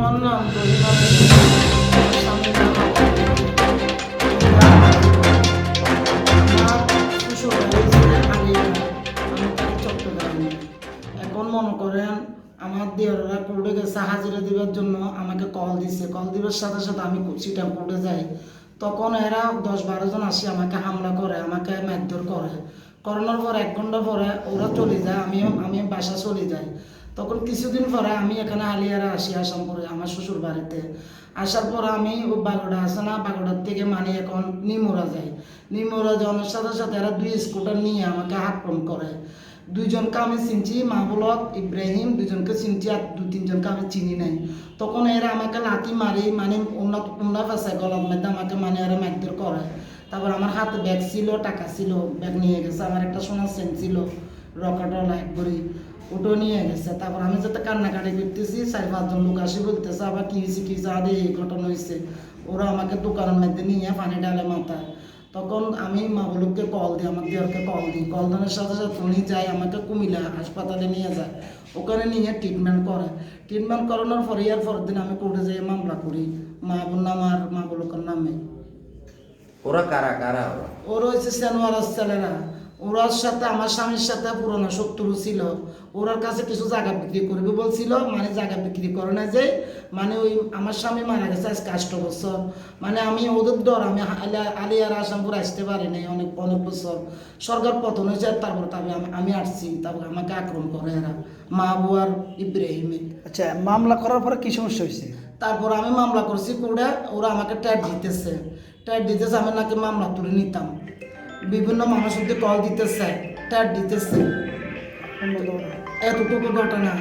আমার নাম। এখন মনে করেন আমার দিয়ারা কোর্টে গেছে, হাজিরা দিবার জন্য আমাকে কল দিছে। কল দিবার সাথে সাথে আমি সিটাম কোর্টে যাই। তখন এরা দশ বারো জন আসি আমাকে হামলা করে, আমাকে মারধর করে। করানোর পর এক ঘণ্টা পরে ওরা চলে যায় আমি আমি বাসা চলে যাই। তখন কিছুদিন পরে আমি এখানে আলিয়ারা আসি আসাম পরে আমার শ্বশুর বাড়িতে। আসার পর আমি ও বাগোড়া আছে না, বাগোড়ার থেকে মানে এখন নিমোরা যাই। নিমোরা যাওয়ার সাথে সাথে এরা দুই স্কুটার নিয়ে আমাকে আক্রমণ করে। দুইজনকে আমি চিনছি মাহবুলক ইব্রাহিম দুজনকে চিনছি আর দু তিনজনকে আমি চিনি নাই। তখন এরা আমাকে লাথি মারি মানে অন্য অন্য ভাষায় গলার মধ্যে আমাকে মানে এরা মারধর করে। তারপর আমার হাতে ব্যাগ ছিল, টাকা ছিল ব্যাগ নিয়ে গেছে, আমার একটা সোনার সেন ছিল রকেটওয়ালা এক ভরি। ওটাও নিয়ে গেছে। তারপর আমি যাতে কান্নাকাটি করতেছি চার পাঁচজন লোক আসি বলতেছে আবার কি হয়েছে কি যা দিয়ে এই ঘটনা হয়েছে। ওরা আমাকে দোকানের মধ্যে নিয়ে পানি ডালে মাথায়। তখন আমি মাবলুককে কল দিই আমার দিয়ারকে কল দিই। কল দেওয়ার সাথে সাথে উনি যায় আমাকে কুমিল্লা হাসপাতালে নিয়ে যায়। ওখানে নিয়ে ট্রিটমেন্ট করে। ট্রিটমেন্ট করানোর পরে আর পরের দিন আমি কোর্টে যাই মামলা করি। মা বোন নাম আর মাবলুকের নামে। ওরা কারা কারা ওরা? ওর হয়েছে সেনোয়ারার ছেলেরা। ওরার সাথে আমার স্বামীর সাথে পুরোনো শত্রু ছিল। ওরার কাছে কিছু জায়গা বিক্রি করবে বলছিল মানে জায়গা বিক্রি করে না যে মানে ওই আমার স্বামী মারা গেছে আজকে আষ্ট বছর। মানে আমি ওদের ডর আমি আলিয়া- আলিয়ার আসামপুর আসতে পারি নাই অনেক অনেক বছর। সরকার পতন হয়েছে তারপর তারপরে আমি- আমি আসছি তারপর আমাকে আক্রমণ করে এরা মা বউ আর ইব্রাহিমে। আচ্ছা মামলা করার পরে কি সমস্যা হয়েছে? তারপর আমি মামলা করছি কোর্টে ওরা আমাকে ট্যাট দিতেছে। ট্যাট দিতেছে আমি নাকি মামলা তুলে নিতাম। বিভিন্ন মানুষ যদি কল দিতেছে ট্যাট দিতেছে এতটুকু ঘটনা।